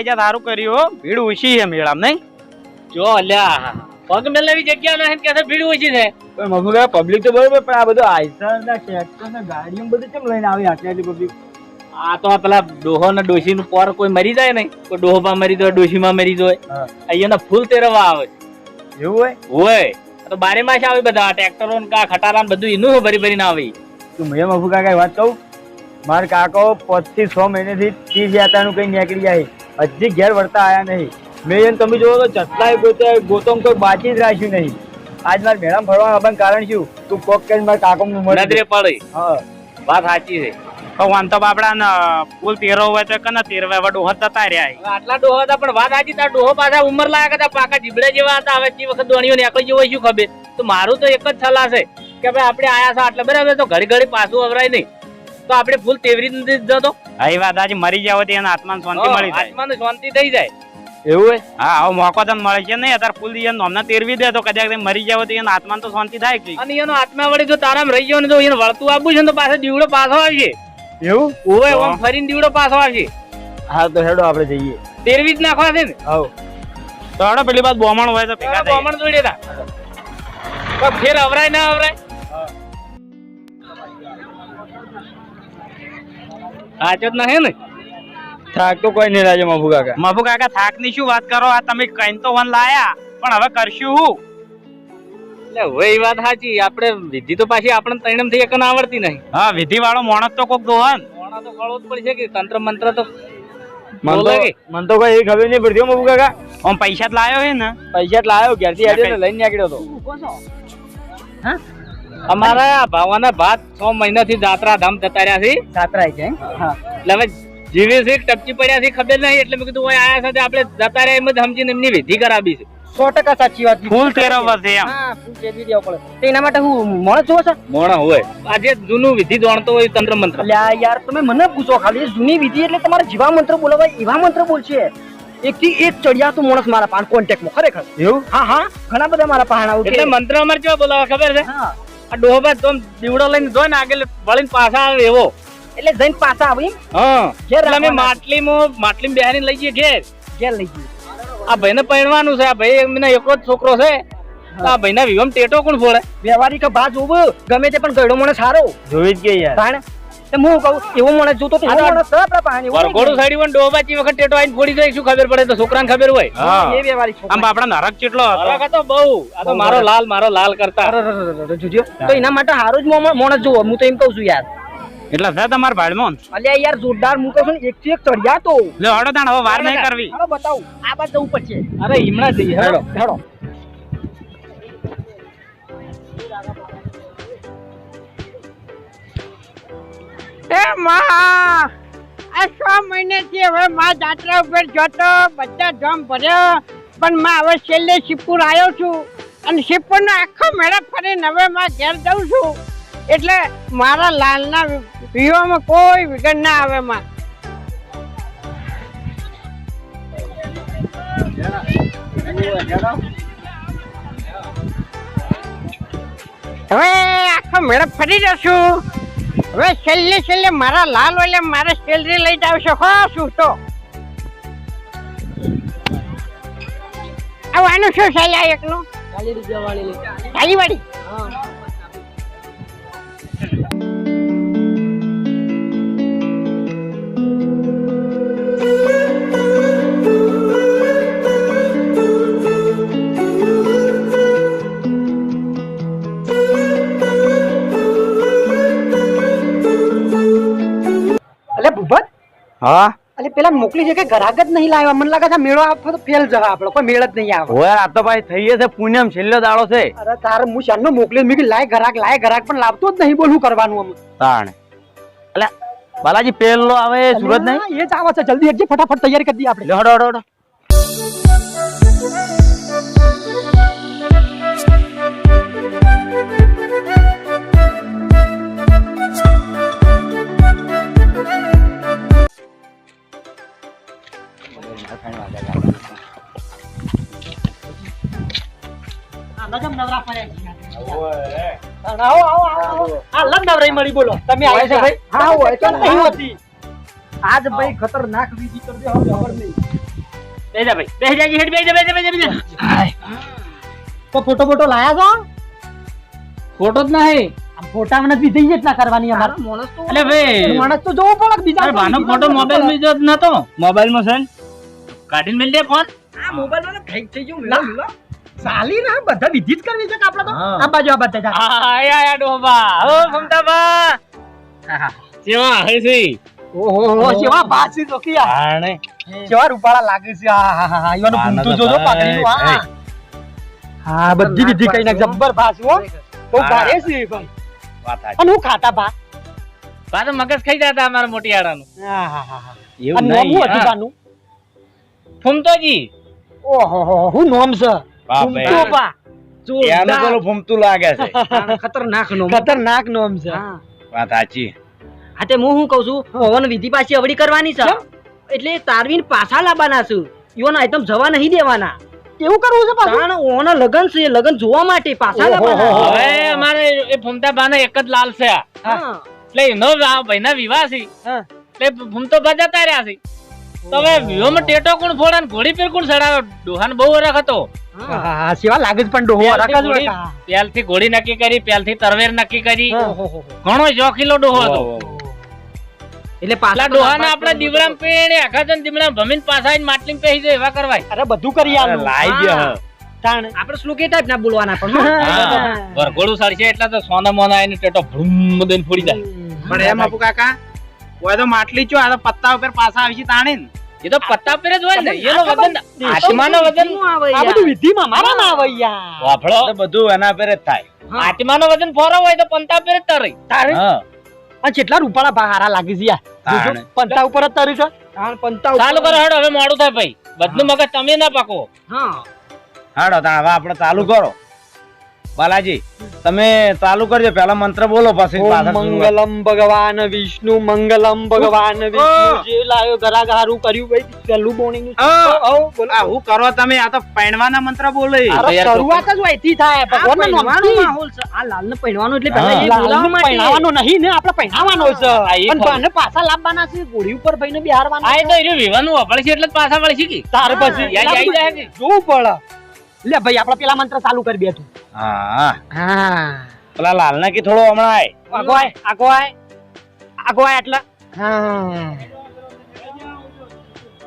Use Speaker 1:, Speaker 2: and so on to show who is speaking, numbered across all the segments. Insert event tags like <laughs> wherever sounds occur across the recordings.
Speaker 1: આઈ જા સારું કર્યું ભીડ ઓછી છે મેળામાં નહીં?
Speaker 2: જો અલ્યા પગ મેળવી જગ્યા નહીં કે ભીડ ઓછી છે?
Speaker 3: પણ કહે પબ્લિક તો બરોબર પણ આ બધું આઈસર ના ટ્રેક્ટર ને ગાડીઓ બધું કેમ લઈને આવી આટલી આટલી પબ્લિક
Speaker 2: આ તો આ પેલા ડોહો ને ડોશી નું પોર કોઈ મરી જાય નહીં? કોઈ ડોહો માં મરી જાય ડોશી માં મરી જાય.
Speaker 3: અહીંયા
Speaker 2: અહીંયા ફૂલ તેરવા આવે.
Speaker 3: એવું હોય?
Speaker 2: હોય. તો બારે માસ આવે બધા ટ્રેક્ટરો ને કા ખટારા ને બધું એનું ભરી ભરીને આવે?
Speaker 3: તું મેં મફુ કાકા વાત કહું મારા કાકો પચીસથી છ મહિનેથી તીર્થ યાત્રાનું કઈ નીકળી જાય. હજી ઘેર વળતા આયા નહીં. મેં એને તમે જોવો તો ચટલાય ગોતે ગોતમ કોઈ બાકી જ રાખ્યું નહીં. આજ મારે મેળામાં ફરવા આવવાનું કારણ શું? તું કોક કરીને મારા કાકો નું
Speaker 2: નજરે પડે.
Speaker 3: હા.
Speaker 2: વાત સાચી છે.
Speaker 1: ભગવાન તો બાપડા ને ફૂલ તેરો હોય તો કને તેરવા એવા ડોહા થતા રહ્યા
Speaker 2: આટલા ડોહો હતા પણ વાત સાચી તાર ડોહો પાછા ઉંમર લાયક હતા પાકા જીબડે જેવા હતા. હવે જે વખત દોણીઓ નીકળી જેવો શું ખબર? તો મારું તો એક જ સલાહ છે કે ભાઈ આપણે આયા છો આટલે બરાબર તો ઘડી ઘડી પાછું અવરાય નહીં. તો આપણે ફૂલ તેવરી જ જતો
Speaker 1: હા એ વાત આજે મરી જાવ તો એના આત્માને શાંતિ મળી જાય.
Speaker 2: આત્માને શાંતિ થઈ જાય.
Speaker 3: એવું હોય?
Speaker 1: હા આવો મોકો તને મળે છે નહીં. અત્યારે ફૂલ દિયા નોમના તેરવી દે તો કદાચ મરી જાવ તો એના આત્માને તો શાંતિ થાય કે
Speaker 2: અને એનો આત્મા વળી જો તારામ રહી ગયો ને તો એને વળતું આપવું છે તો પાછો દીવડો પાછો આવશે.
Speaker 3: એવું?
Speaker 2: ઓવે ઓમ ફરીને દીવડો પાછો આવશે.
Speaker 3: હા તો હેડો આપણે જઈએ.
Speaker 2: તેરવી જ નાખવા છે ને?
Speaker 3: હા
Speaker 1: તો હેડો પેલી બાદ બોમણ હોય તો ભેગા
Speaker 2: બોમણ જોડે તા. ફેર અવરાય ના અવરાય? સાચો જ હે ને?
Speaker 3: થાક તો કોઈ નહીં લાગે મફુ કાકા.
Speaker 1: મફુ કાકા થાકની શું વાત કરો? આ તમે કઈ તો વન લાયા. પણ હવે કરશું હું?
Speaker 2: એટલે હવે એ વાત સાચી. આપણે વિધિ તો પાછી આપણે તૈણમથી એક આવડતી નહીં.
Speaker 1: હા વિધિ વાળો મોણસ તો કોક દોહન.
Speaker 2: મોણા તો કળવો જ પડશે કે તંત્ર મંત્ર તો
Speaker 3: મન તો
Speaker 2: બોલે
Speaker 3: મન તો કોઈ ખબર નહીં પડતી હો મફુ કાકા.
Speaker 1: આમ પૈસા જ લાયો હે ને?
Speaker 3: પૈસા જ લાયો. ઘેરથી હેડ્યો લઈને નીકળ્યો તો.
Speaker 2: અમારા ભાવાના ભાત છ મહિનાથી જાત્રા ધામ જતા રહ્યા છે.
Speaker 3: જાત્રા છે
Speaker 2: એટલે હવે જીવી છે ટપચી પડ્યા છે ખબર નહીં એટલે મેં કીધું હોય આયા સાથે આપણે જતા રહ્યા એમ જ સમજીને એમની વિધિ કરાવી છે.
Speaker 3: સો ટકા સાચી વાત
Speaker 1: ફૂલ તેરવવા છે એમ.
Speaker 3: ફૂલ ચેતવી દેવો પડે. તો એના માટે હું મોણ જોવો છો
Speaker 2: મોણ હોય. આજે જૂનું વિધિ જાણતો હોય તંત્ર મંત્ર.
Speaker 3: યાર તમે મને પૂછો ખાલી. જૂની વિધિ એટલે તમારે જીવા મંત્ર બોલાવાય એવા મંત્ર બોલશે. એક થી એક ચડિયા તો માણસ મારા પાન કોન્ટેક્ટમાં. ખરેખર? એવું? હા હા. ઘણા બધા મારા પાહણા
Speaker 2: એટલે મંત્ર અમારે કેવા બોલાવે ખબર છે?
Speaker 3: હા.
Speaker 2: આ ડોહબા તો દીવડો લઈને જોઈ ને આગળ વળીને પાછા આવે એવો.
Speaker 3: એટલે જઈને પાછા આવી
Speaker 2: હા. એટલે અમે. માટલીમાં માટલીમાં બેહારીને લઈ જઈએ ઘેર.
Speaker 3: ઘેર લઈ જઈએ.
Speaker 2: આ ભાઈને પહેરવાનું છે આ ભાઈ એમને એકલો જ છોકરો છે. આ ભાઈના વિવાહ ટેટો કોણ ફોડે
Speaker 3: વ્યવહારિક ભા જોવું ગમે તે પણ ગયડો મને સારો જોઈ જ ગઈ યાર. હું કહું એવો મને જોતો તો માણસ છે આપણા પાસે એવો નહીં.
Speaker 2: વરઘોડું સાડી પણ ડોહબા વખત ટેટો આવીને ફોડી જાય શું ખબર પડે? તો છોકરાને ખબર હોય.
Speaker 3: એ વ્યવહારિક છોકરો.
Speaker 1: આમ બાપડા નરક ચેટલો હતો.
Speaker 2: હતો બહુ. આ તો મારો લાલ મારો લાલ કરતા.
Speaker 3: જોજો. તો એના માટે હારું જ મોણ- માણસ જોવો હું તો એમ કહું છું યાર.
Speaker 1: એટલા છે તમારા
Speaker 3: અલ્યા યાર જોરદાર હું કહું ને એક થી એક ચડ્યા તો.
Speaker 1: લે હડો તાણ હવે વાર નહીં કરવી.
Speaker 3: હાલો બતાવું. આ બાજુ જવું પડશે.
Speaker 2: અરે હિમણા જઈએ હેડો
Speaker 3: હેડો.
Speaker 4: એ માં! આ છ મહિનેથી હવે માં જાત્રા ઉપર જતો, બધા ધમ ભર્યો. પણ માં હવે છેલ્લે શિવપુર આવ્યો છું. અને શિવપુરનો આખો મેળો ફરીને હવે માં ઘેર જઉં છું. એટલે મારા લાલના વિવાહમાં કોઈ વિઘન ના આવે માં. હવે આખો મેળો ફરી જશું. હવે છેલ્લે છેલ્લે મારા લાલ એટલે મારે સેલરી લઈ જ આવશે. હો શું તો આનું શું આ એકનું? ચાલી વાળી
Speaker 3: ચાલી વાળી?
Speaker 1: હા.
Speaker 3: અલે પેલા મોકલી છે કે ઘરાક જ નહીં લાવ્યા? મને લાગે છે મેળો આપવો તો ફેલ જવા આપણો. કોઈ મેળ જ નહીં આવે.
Speaker 1: ઓય આ તો ભાઈ થઈ છે પુણ્યમ છેલ્લો દાડો છે.
Speaker 3: અરે તાર હું શાનનો મોકલ્યો મેં કે લાય ઘરાક લાય ઘરાક પણ લાવતો જ નહીં. બોલું કરવાનું અમે
Speaker 1: તાણ. એટલે બાલાજી પેલો આવે સુરત નહીં?
Speaker 3: એ જ આવે છે. જલ્દી હટજે ફટાફટ તૈયારી કરી દઈએ આપણે.
Speaker 1: હડો હડો
Speaker 3: મળી બોલો. તમે આવે છે ભાઈ? હા હોય તો નહીં હોતી?
Speaker 5: આજ ભાઈ ખતરનાક વિધિ કરી દે હવે ખબર નહીં.
Speaker 2: બેસી જા ભાઈ. બેસી જાજી હેડ બેસી જા બેસી જા, બેસી જા,
Speaker 5: તો ફોટો ફોટો લાયા છો?
Speaker 2: ફોટો જ નહીં.
Speaker 5: ફોટા મને વિધિ જ ના કરવાની અમારે.
Speaker 2: એટલે ભાઈ.
Speaker 5: માણસ તો જોવો પડે બીજા
Speaker 2: તાર ભાનો ફોટો મોબાઈલમાં જ નતો.
Speaker 3: મોબાઈલમાં છે
Speaker 2: કાઢીને મેલ દે ફોન.
Speaker 5: આ મોબાઈલમાં ફેક થઈ ગયું મિલો મિલો ચાલી ના બધા વિધિ જ કરવી છે કે આપણે તો? આ બાજુ આ બધા
Speaker 2: આયા આયા ડોબા ઓ ફમતાબા કેવા હસી
Speaker 5: ઓહો કેવા બાસી રોકિયા
Speaker 3: આણે.
Speaker 5: કેવા રૂપાળા લાગે છે. આ હા હા હા ઈવાનું
Speaker 3: આનો
Speaker 5: ભૂમતું
Speaker 3: તો
Speaker 5: જોજો
Speaker 3: ભાઈ,
Speaker 5: હા. હા. બધી વિધિ કઈ ના જબ્બર ભાસ હો. બહુ ભારે છે પણ.
Speaker 3: વાત આ
Speaker 5: અને હું ખાતા બા
Speaker 2: બા તો મગજ ખાઈ જતા અમારા મોટી
Speaker 5: હા હા હા હા.
Speaker 3: એવું નહીં.
Speaker 5: નોમું હતું
Speaker 2: હા.
Speaker 5: બાનું.
Speaker 2: ફૂમતોજી.
Speaker 5: ઓહો હો હું નોમ છે?
Speaker 3: બાપ.
Speaker 5: બા
Speaker 3: એનું પેલું ફૂમતું લાગે છે. <laughs>
Speaker 5: ખતરનાક નોમ. ખતરનાક નોમ છે.
Speaker 3: વાત સાચી.
Speaker 6: હા તે હું શું કહું છું? હવન વિધિ પાછી અવળી કરવાની છે. એટલે તારવીન પાછા લાવવાના છું. ઈવન આઈટમ જવા નહીં દેવાના.
Speaker 5: એવું કરવું છે પાછું?
Speaker 6: ઓના લગન છે લગન જોવા માટે પાછા લાવવાના.
Speaker 2: હવે અમારે એ ફૂમતાબાનો એક જ લાલ છે. એટલે એનો ભાઈ ભાઈના વિવાહ છે.
Speaker 5: હા.
Speaker 2: એટલે ફૂમતો બા જતા રહ્યા છે. તો હવે વિવાહમાં ટેટો કોણ ફોડે ને ઘોડી પર કોણ ચડાવે? ડોહાન બહુ વરખ હતો.
Speaker 6: હા.
Speaker 5: હા હા લાગે પણ ડોહો
Speaker 2: પહેલથી
Speaker 5: જ.
Speaker 2: પહેલથી ઘોડી નક્કી કરી પહેલથી તરવેર નક્કી કરી. ઘણો જોખીલો ડોહો હતો.
Speaker 6: એટલે
Speaker 2: પેલા
Speaker 6: પાછા
Speaker 2: ડોહાને આપણે દીવડામ પેણે આખા જણ દીવડામ ભમીને પાછા આવીને માટલીમાં પેહી જાય એવા કરવાય.
Speaker 5: અરે બધું કરી આલું.
Speaker 3: લાઈ ગયો.
Speaker 5: તાણ
Speaker 6: આપણે શ્લોકે ટાઈપ ના બોલવાના પણ
Speaker 2: હા. વરઘોડું સળશે એટલે તો સોના મોના આવીને ટેટો ભૂમ દઈને ફોડી જાય.
Speaker 1: પણ એમ આપુ કાકા હોય તો માટલી ચો આ તો પત્તા ઉપર પાછા આવી છે તાણે ને
Speaker 2: એ તો પત્તા ઉપર જ હોય ને એનો વજન આત્માનો વજન
Speaker 5: આ? બધું વિધિમાં મારા ના આવે યાર.
Speaker 2: વાફળો?
Speaker 3: તો બધું એના પર જ થાય.
Speaker 2: આત્માનો વજન ફોરો હોય તો પંતા પર જ તરે.
Speaker 5: તારે? આ કેટલા રૂપાળા ભારા હારા લાગે છે યાર. પંતા ઉપર જ તરી છે.
Speaker 6: પંતા ઉપર.
Speaker 2: ચાલુ કરો હડો હવે મોડું થાય ભાઈ. બધું મગજ તમે ના પાકો
Speaker 6: હા.
Speaker 3: હાડો તા હવે આપણે ચાલુ કરો. બાલાજી તમે ચાલુ કરજો. પેલા મંત્ર બોલો પછી.
Speaker 5: મંગલમ ભગવાન વિષ્ણુ મંગલમ ભગવાન વિષ્ણુ. જે લાયો ઘરા કર્યું ભાઈ પેલું બોણી
Speaker 1: આ હું કરો તમે? આ તો પૈણવાના મંત્ર બોલે.
Speaker 5: શરૂઆત જ અહીંથી થાય.
Speaker 6: આ
Speaker 5: ભગવાનના.
Speaker 6: માહોલ છે. આ લાલને એટલે. પહેલા એ
Speaker 5: લાલને નહીં ને આપણે પૈણવાનો છે. બાને પાછા લાવવાના છે. ઘોડી ઉપર ભાઈને બિહારવાના
Speaker 2: આ તો વિવાનું વફળ એટલે પાછા વળશે કે
Speaker 5: તાર પછી? જોવું પડે. લે ભાઈ આપણે પેલા મંત્ર ચાલુ કરી બેઠું
Speaker 3: હા.
Speaker 5: હા.
Speaker 3: પેલા લાલના કે થોડો હમણાં આય
Speaker 5: આગો આય આગો આય આગો આય એટલે. હા.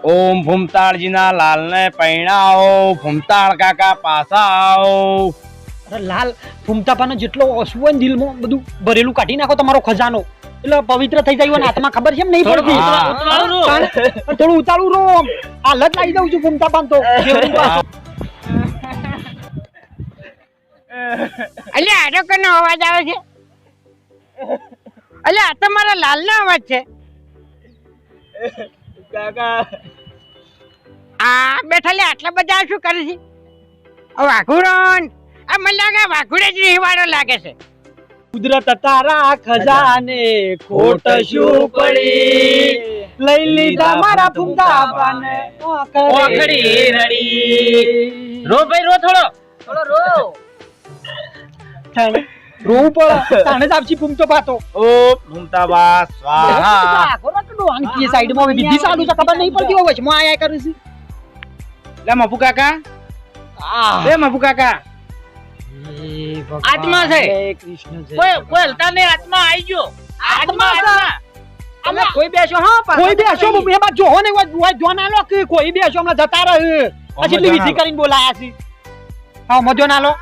Speaker 3: ઓમ ભૂમતાળજીના લાલને પૈણાઓ ભૂમતાળ કાકા પાસા આવો
Speaker 5: અરે લાલ ફૂમતાપાનો જેટલો ઓછું હોય ને દિલમાં બધું ભરેલું કાઢી નાખો તમારો ખજાનો. એટલે પવિત્ર થઈ જાય અને આત્મા ખબર છે એમ નહીં? પડતી થોડું ઉતાળું રો આ હાલત લાવી દઉં છું ફૂમતાપાન તો. <laughs>
Speaker 4: અલ્યા આનો કનો અવાજ આવે છે? અલ્યા આ તો મારા લાલનો અવાજ છે. આ બેઠા લે આટલા બધા શું કરે છે? વાઘુરોન આ મને લાગે વાઘુડે જ રહેવાડો લાગે છે.
Speaker 5: કુદરત તારા ખજાને ખોટ શું પડી? લઈ લીધા મારા ફૂમતાપાને
Speaker 2: ઓખડી રડી. રો ભાઈ રો થોડો.
Speaker 6: થોડો રો.
Speaker 5: તાણે રોવું પડે તાણે જ પૂમતો પાતો.
Speaker 3: ઓ પૂમતા ભૂમતાબા સ્વાહા
Speaker 5: આંકી સાઈડમાં હવે વિધિ ચાલુ છે ખબર નહીં પડતી હોય વચમાં આયા કરું છું.
Speaker 1: લે મફુ કાકા.
Speaker 5: આ.
Speaker 1: લે મફુ કાકા.
Speaker 2: આત્મા છે. કોઈ કોઈ હલતા નહીં આત્મા આવી ગયો. આત્મા આત્મા
Speaker 6: તમે કોઈ બેસો હા
Speaker 5: કોઈ બેસો એમાં જોહો ને જો ના લો કે કોઈ બેસો હમણાં જતા રહે
Speaker 3: પછી
Speaker 5: વિધિ કરીને બોલાયા છે. હા મજો ના લો.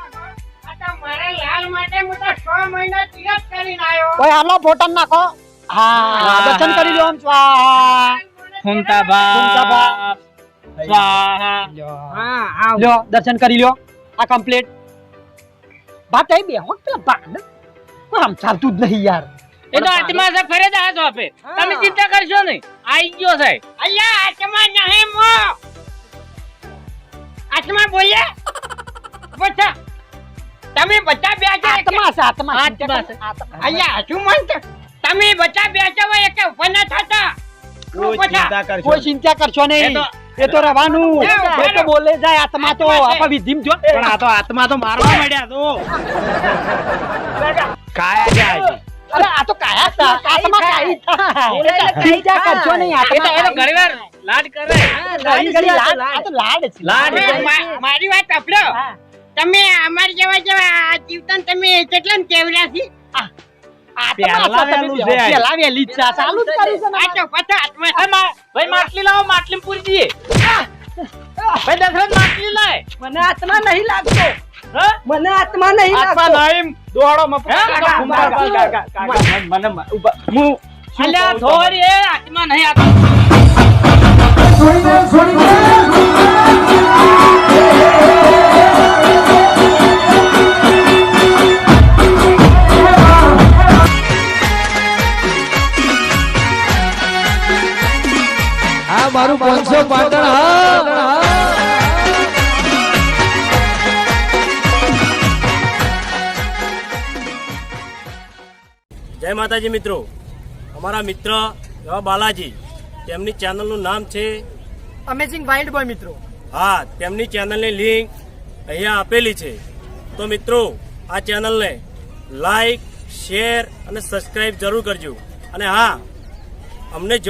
Speaker 4: મારા લાલ માટે હું તો છ મહિના તિરક કરીને આવ્યો.
Speaker 5: ઓય હાલો ફોટન નાખો. હા દર્શન કરી લો આમ. સ્વાહા.
Speaker 2: ફૂમતાબા
Speaker 5: ફૂમતાબા.
Speaker 2: સ્વાહા
Speaker 6: હા આવ.
Speaker 5: લ્યો દર્શન કરી લ્યો આ કમ્પ્લીટ વાત આવી બે હો પેલા બાદ આમ ચાલતું જ નહીં યાર.
Speaker 2: એ તો આત્મા છે ફરે જ હાથ આપે. તમે ચિંતા કરશો નહીં. આવી ગયો છે.
Speaker 4: અલ્યા આત્મા નહીં મો. આત્મા બોલ્યા બચ્ચા તમે બધા બે છે
Speaker 5: આત્મા છે આત્મા
Speaker 2: આત્મા છે.
Speaker 4: અહીંયા શું મંત તમે બધા બે છે હોય એક ઊભા ના થતા.
Speaker 3: કોઈ ચિંતા કરશો
Speaker 5: નહીં.
Speaker 2: એ તો-
Speaker 5: રવાનું
Speaker 4: એ તો-
Speaker 5: બોલે જાય આત્મા તો આપા વિધિમ જો.
Speaker 1: પણ આ તો આત્મા તો મારવા મળ્યા તો
Speaker 3: કાયા જાય
Speaker 5: અરે આ તો કાયા હતા આત્મા કાઈ થાય. ચિંતા કરશો નહીં આત્મા
Speaker 2: એ તો ઘણીવાર લાડ કરે.
Speaker 5: લાડ આ તો લાડ. છે.
Speaker 2: લાડ.
Speaker 4: મારી વાત સાંભળો. તમે અમારી જેવા જેવા જીવતન તમે કેટલા ને કેવડ્યા છે?
Speaker 2: માટલી લાવો માટલી પૂરી દઈએ. ભાઈ દશરથ માટલી લાય.
Speaker 6: મને આત્મા નહીં લાગતો.
Speaker 2: હા?
Speaker 6: મને આત્મા નહીં
Speaker 1: આત્મા દોડો
Speaker 3: મને હું
Speaker 2: અલ્યા નહીં
Speaker 7: આ
Speaker 8: જય માતાજી મિત્રો. અમારા મિત્ર એવા બાલાજી તેમની ચેનલનું નામ છે
Speaker 6: અમેઝિંગ વાઇલ્ડ બોય મિત્રો.
Speaker 8: હા તેમની ચેનલની લિંક અહીંયા આપેલી છે. તો મિત્રો આ ચેનલને લાઈક શેર અને સબસ્ક્રાઇબ જરૂર કરજો. અને હા અમને જો